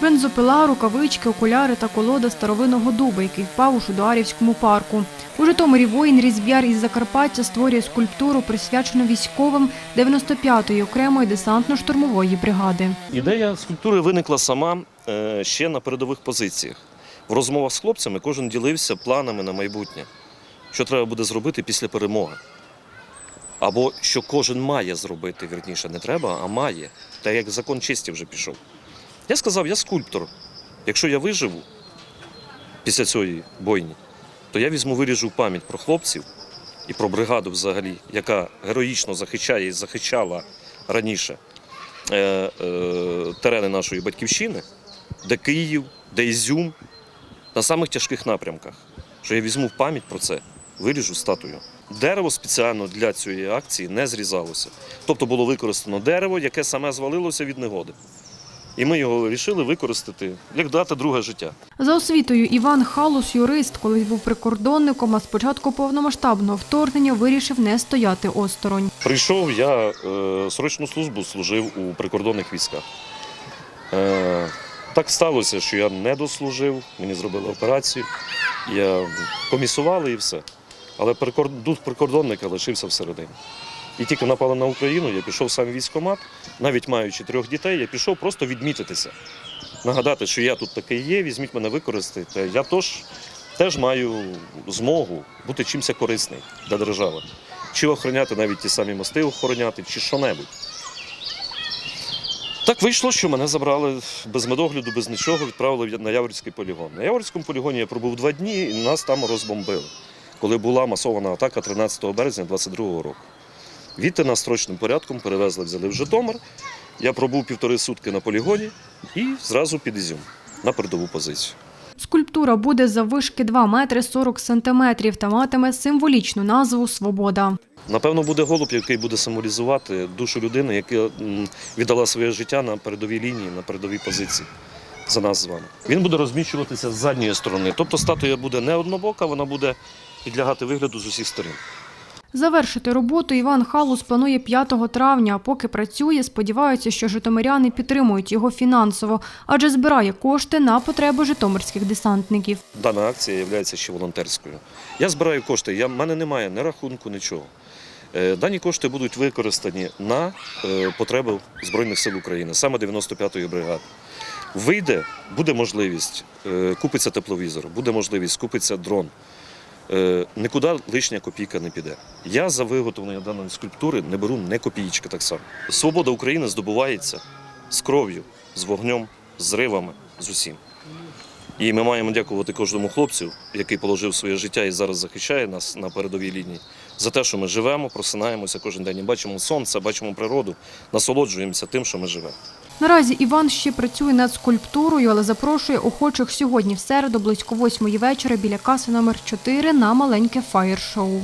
Бензопила, рукавички, окуляри та колода старовинного дуба, який впав у Шудуарівському парку. У Житомирі воїн Різб'яр із Закарпаття створює скульптуру, присвячену військовим 95-ї окремої десантно-штурмової бригади. Ідея скульптури виникла сама е, ще на передових позиціях. В розмовах з хлопцями кожен ділився планами на майбутнє, що треба буде зробити після перемоги. Або що кожен має зробити, вірніше, не треба, а має. Та як закон честі вже пішов. Я сказав, я скульптор. Якщо я виживу після цієї бойні, то я візьму, виріжу пам'ять про хлопців і про бригаду взагалі, яка героїчно захищає і захищала раніше е, е, терени нашої батьківщини, де Київ, де Ізюм, на самих тяжких напрямках. Що я візьму пам'ять про це, виріжу статую. Дерево спеціально для цієї акції не зрізалося. Тобто було використано дерево, яке саме звалилося від негоди. І ми його вирішили використати, як дати друге життя. За освітою Іван Халус, юрист, колись був прикордонником, а з початку повномасштабного вторгнення вирішив не стояти осторонь. Прийшов, я е, срочну службу служив у прикордонних військах. Е, так сталося, що я не дослужив, мені зробили операцію, я комісували і все. Але прикор- дух прикордонника лишився всередині. І тільки напали на Україну, я пішов сам в військкомат, навіть маючи трьох дітей, я пішов просто відмітитися. Нагадати, що я тут такий є, візьміть мене використати. Я тож теж маю змогу бути чимось корисний для держави. Чи охороняти навіть ті самі мости охороняти, чи що-небудь. Так вийшло, що мене забрали без медогляду, без нічого, відправили на Яворівський полігон. На Яворівському полігоні я пробув два дні і нас там розбомбили, коли була масована атака 13 березня 22 року. Відти нас строчним порядком перевезли, взяли в Житомир. Я пробув півтори сутки на полігоні і зразу під Ізюм на передову позицію. Скульптура буде заввишки 2 метри 40 сантиметрів та матиме символічну назву Свобода. Напевно, буде голуб, який буде символізувати душу людини, яка віддала своє життя на передовій лінії, на передовій позиції за нас з вами. Він буде розміщуватися з задньої сторони. Тобто статуя буде не однобока, вона буде підлягати вигляду з усіх сторін. Завершити роботу Іван Халус планує 5 травня. Поки працює, сподіваються, що житомиряни підтримують його фінансово, адже збирає кошти на потреби житомирських десантників. Дана акція є ще волонтерською. Я збираю кошти, я, в мене немає ні рахунку, нічого. Е, Дані кошти будуть використані на е, потреби Збройних сил України, саме 95-ї бригади. Вийде, буде можливість, е, купиться тепловізор, буде можливість, купиться дрон. Е, Нікуди лишня копійка не піде. Я за виготовлення даної скульптури не беру не копійки так само. Свобода України здобувається з кров'ю, з вогнем, з ривами, з усім. І ми маємо дякувати кожному хлопцю, який положив своє життя і зараз захищає нас на передовій лінії, за те, що ми живемо, просинаємося кожен день бачимо сонце, бачимо природу, насолоджуємося тим, що ми живемо. Наразі Іван ще працює над скульптурою, але запрошує охочих сьогодні в середу близько восьмої вечора біля каси номер 4 на маленьке фаєр-шоу.